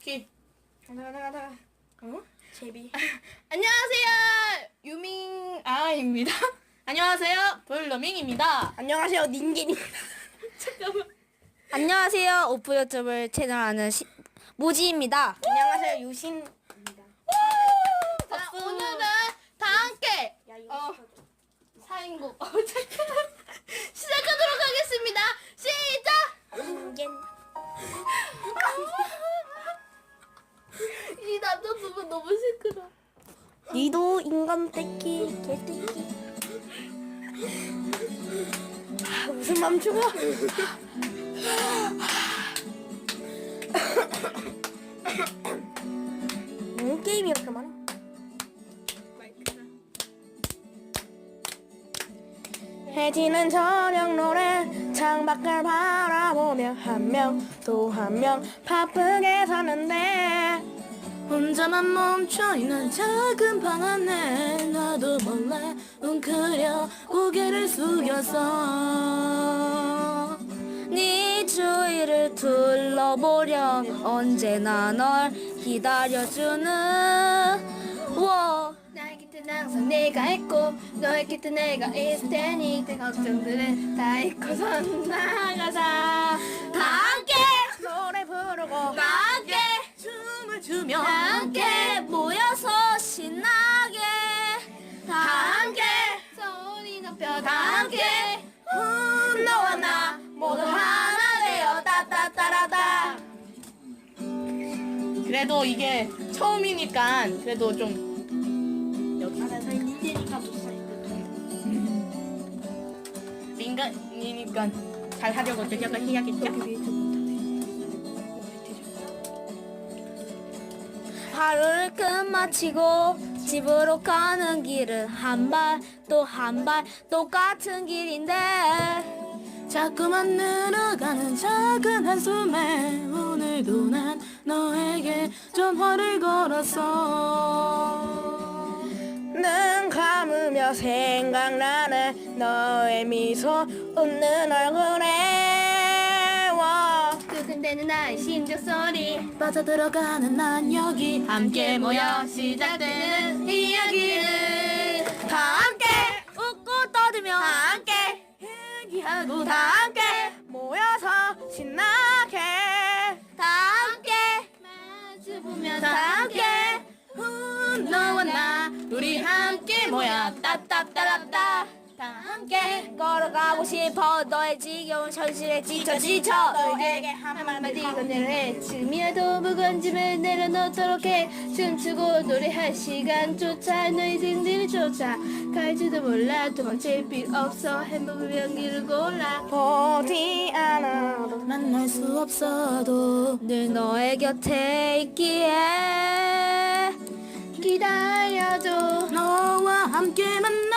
키. 가자 가자 가자. 어? 제비. 안녕하세요. 유밍 아입니다. 안녕하세요. 볼러밍입니다. 안녕하세요 닌겐이. 잠깐만. 안녕하세요. 오프 유튜브 채널 하는 시, 모지입니다. 안녕하세요 유신입니다. 자, 오늘은 다 함께 야 이거 어. 어. 사인곡 어, 잠 부분 너무 시끄러. 니도 인간 떼끼 개떼끼. 아, 무슨 맘추가? 뭔 게임이 이렇게? 해지는 저녁 노래 창밖을 바라보며 한 명 또 한 명 바쁘게 사는데 혼자만 멈춰있는 작은 방 안에 나도 몰래 웅크려 고개를 숙였어. 네 주위를 둘러보렴. 언제나 널 기다려주는 워. 나의 곁엔 항상 내가 있고 너의 곁에 내가 있을 테니 내 걱정들은 다 잊고 선 나가자 춤을 추며 다 함께 모여서 신나게 다 함께 소리 높여 다 함께 음, 너와 나 모두 하나 되어 따따따라따 그래도 이게 처음이니까 그래도 좀. 민간이니까 잘 하려고 노력을 해야겠죠? 하루를 끝마치고 집으로 가는 길은 한 발 또 한 발 똑같은 길인데 자꾸만 늘어가는 작은 한숨에 오늘도 난 너에게 전화를 걸었어. 눈 감으며 생각나는 너의 미소 웃는 얼굴에 와 두근대는 나의 심장 소리. 빠져들어가는 난 여기. 함께 모여 시작되는 이야기를 다 함께 웃고 떠들며 다 함께 얘기하고 다 함께 모여서 신나게 다 함께 마주보며 다 함께 후, 너와 나 우리 함께 모여 따따따라따 다 함께 걸어가고 싶어. 너의 지겨운 현실에 지쳐 지쳐. 너에게 한마디 건네를 해 지금이라도 무거운 짐을 내려놓도록 해. 춤추고 노래할 시간조차 너의 등뒤를 쫓아 갈지도 몰라. 도망칠 필요 없어 행복을 연기를 골라. 보지 않아도 만날 수 없어도 늘 너의 곁에 있기에 기다려줘 너와 함께 만날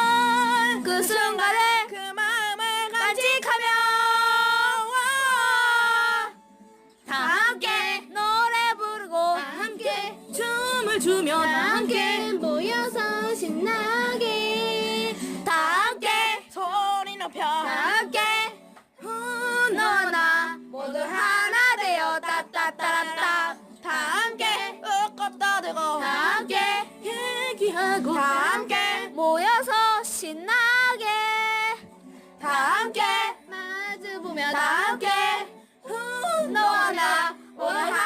주면 다 함께. 모여서 신나게. 다 함께. 소리 높여. 다 함께. 훈너나. 모두 하나 되어 따따따따. 다 함께. 웃고 떠들고. 다 함께. 얘기하고. 다 함께. 모여서 신나게. 다 함께. 마주 보며 다 함께. 훈너나. 모두 하나